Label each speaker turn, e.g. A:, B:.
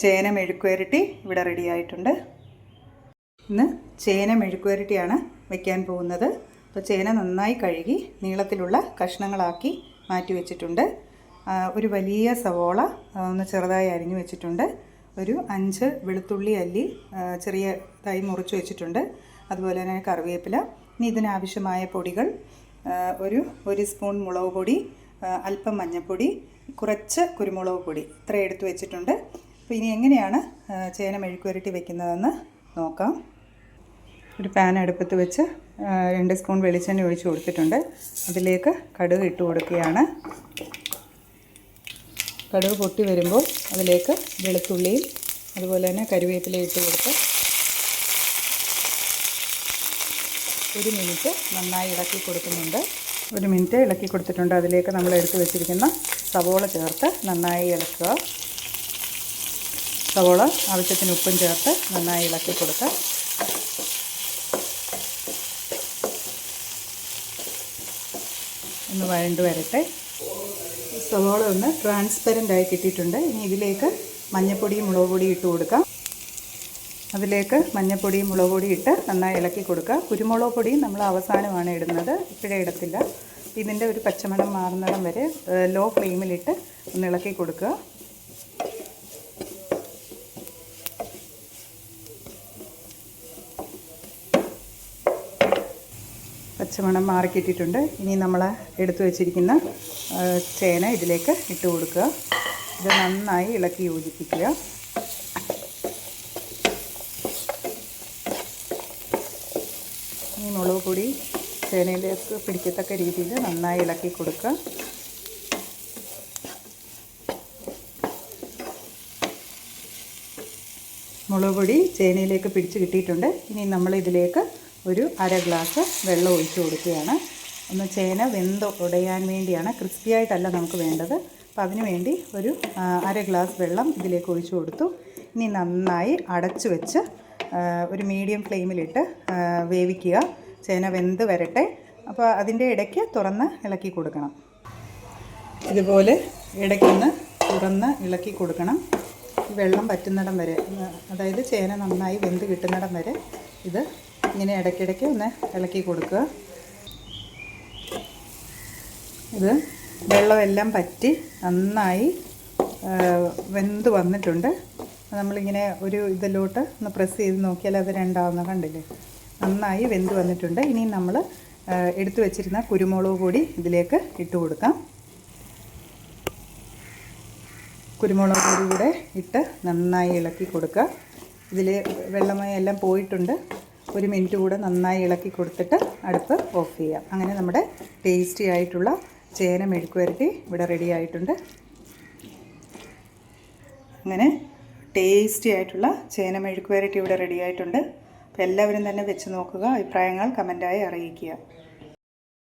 A: ചേന മെഴുക്കുവരട്ടി ഇവിടെ റെഡി ആയിട്ടുണ്ട്. ഇന്ന് ചേന മെഴുക്കുവരട്ടിയാണ് വയ്ക്കാൻ പോകുന്നത്. അപ്പോൾ ചേന നന്നായി കഴുകി നീളത്തിലുള്ള കഷ്ണങ്ങളാക്കി മാറ്റി വെച്ചിട്ടുണ്ട്. ഒരു വലിയ സവോള ഒന്ന് ചെറുതായി അരിഞ്ഞു വെച്ചിട്ടുണ്ട്. ഒരു അഞ്ച് വെളുത്തുള്ളി അല്ലി ചെറിയതായി മുറിച്ച് വെച്ചിട്ടുണ്ട്. അതുപോലെ തന്നെ കറിവേപ്പില. ഇനി ഇതിനാവശ്യമായ പൊടികൾ ഒരു ഒരു സ്പൂൺ മുളക് പൊടി അല്പം മഞ്ഞൾപ്പൊടി കുറച്ച് കുരുമുളക് പൊടി ഇത്ര എടുത്ത് വെച്ചിട്ടുണ്ട്. അപ്പോൾ ഇനി എങ്ങനെയാണ് ചേന മെഴുക്കുവരട്ടി വെക്കുന്നതെന്ന് നോക്കാം. ഒരു പാൻ അടുപ്പത്ത് വെച്ച് രണ്ട് സ്പൂൺ വെളിച്ചെണ്ണ ഒഴിച്ച് കൊടുത്തിട്ടുണ്ട്. അതിലേക്ക് കടുക് ഇട്ട് കൊടുക്കുകയാണ്. കടുക് പൊട്ടി വരുമ്പോൾ അതിലേക്ക് വെളുത്തുള്ളിയും അതുപോലെ തന്നെ കരുവേപ്പില ഇട്ട് കൊടുത്ത് ഒരു മിനിറ്റ് നന്നായി ഇളക്കി കൊടുക്കുന്നുണ്ട്. ഒരു മിനിറ്റ് ഇളക്കി കൊടുത്തിട്ടുണ്ട്. അതിലേക്ക് നമ്മൾ എടുത്തു വെച്ചിരിക്കുന്ന സവോള ചേർത്ത് നന്നായി ഇളക്കുക. സവോള ആവശ്യത്തിന് ഉപ്പും ചേർത്ത് നന്നായി ഇളക്കി കൊടുക്കാം. ഒന്ന് വഴണ്ട് വരട്ടെ. സവോള ഒന്ന് ട്രാൻസ്പെറന്റ് ആയി കിട്ടിയിട്ടുണ്ട്. ഇനി ഇതിലേക്ക് മഞ്ഞപ്പൊടിയും മുളക് പൊടിയും ഇട്ട് കൊടുക്കാം. അതിലേക്ക് മഞ്ഞപ്പൊടിയും മുളക് പൊടിയും ഇട്ട് നന്നായി ഇളക്കി കൊടുക്കുക കുരുമുളക് പൊടിയും നമ്മൾ അവസാനമാണ് ഇടുന്നത്. ഇപ്പോഴേ ഇടത്തില്ല. ഇതിന്റെ ഒരു പച്ചമണം മാറുന്നിടം വരെ ലോ ഫ്ലെയിമിലിട്ട് ഒന്ന് ഇളക്കി കൊടുക്കുക. പച്ചമണം മാറിക്കിട്ടിട്ടുണ്ട് ഇനി നമ്മൾ എടുത്തു വച്ചിരിക്കുന്ന ചേന ഇതിലേക്ക് ഇട്ട് കൊടുക്കുക. ഇത് നന്നായി ഇളക്കി യോജിപ്പിക്കുക. ഈ മുളക് പൊടി ചേനയിലേക്ക് പിടിക്കത്തക്ക രീതിയിൽ നന്നായി ഇളക്കി കൊടുക്കുക. മുളക് പൊടി ചേനയിലേക്ക് പിടിച്ച് കിട്ടിയിട്ടുണ്ട്. ഇനി നമ്മൾ ഇതിലേക്ക് ഒരു അര ഗ്ലാസ് വെള്ളം ഒഴിച്ചു കൊടുക്കുകയാണ്. ഒന്ന് ചേന വെന്ത് ഉടയാൻ വേണ്ടിയാണ് ക്രിസ്പി ആയിട്ടല്ല നമുക്ക് വേണ്ടത്. അപ്പോൾ അതിനു വേണ്ടി ഒരു അര ഗ്ലാസ് വെള്ളം ഇതിലേക്ക് ഒഴിച്ചു കൊടുത്തു. ഇനി നന്നായി അടച്ചു വെച്ച് ഒരു മീഡിയം ഫ്ലെയിമിലിട്ട് വേവിക്കുക. ചേന വെന്ത് വരട്ടെ. അപ്പോൾ അതിന്റെ ഇടയ്ക്ക് തുറന്ന് ഇളക്കി കൊടുക്കണം. ഇതുപോലെ ഇടയ്ക്കൊന്ന് തുറന്ന് ഇളക്കി കൊടുക്കണം. വെള്ളം പറ്റുന്നിടം വരെ അതായത് ചേന നന്നായി വെന്ത് കിട്ടുന്നിടം വരെ ഇത് ഇങ്ങനെ ഇടയ്ക്കിടയ്ക്ക് ഒന്ന് ഇളക്കി കൊടുക്കുക. ഇത് വെള്ളമെല്ലാം പറ്റി നന്നായി വെന്ത് വന്നിട്ടുണ്ട്. നമ്മളിങ്ങനെ ഒരു ഇതിലോട്ട് ഒന്ന് പ്രസ് ചെയ്ത് നോക്കിയാൽ അത് രണ്ടാവുന്ന കണ്ടില്ലേ? നന്നായി വെന്ത് വന്നിട്ടുണ്ട്. ഇനി നമ്മൾ എടുത്തു വെച്ചിരുന്ന കുരുമുളക് കൂടി ഇതിലേക്ക് ഇട്ട് കൊടുക്കാം. കുരുമുളക് പൊടി കൂടെ ഇട്ട് നന്നായി ഇളക്കി കൊടുക്കുക. ഇതിൽ വെള്ളമയം എല്ലാം പോയിട്ടുണ്ട്. ഒരു മിനിറ്റ് കൂടെ നന്നായി ഇളക്കി കൊടുത്തിട്ട് അടുപ്പ് ഓഫ് ചെയ്യാം. അങ്ങനെ നമ്മുടെ ടേസ്റ്റി ആയിട്ടുള്ള ചേന മെഴുക്കുവരട്ടി ഇവിടെ റെഡി ആയിട്ടുണ്ട്. അങ്ങനെ ടേസ്റ്റി ആയിട്ടുള്ള ചേന മെഴുക്കുവരട്ടി ഇവിടെ റെഡി ആയിട്ടുണ്ട്. അപ്പോൾ എല്ലാവരും തന്നെ വെച്ച് നോക്കുക അഭിപ്രായങ്ങൾ കമന്റായി അറിയിക്കുക.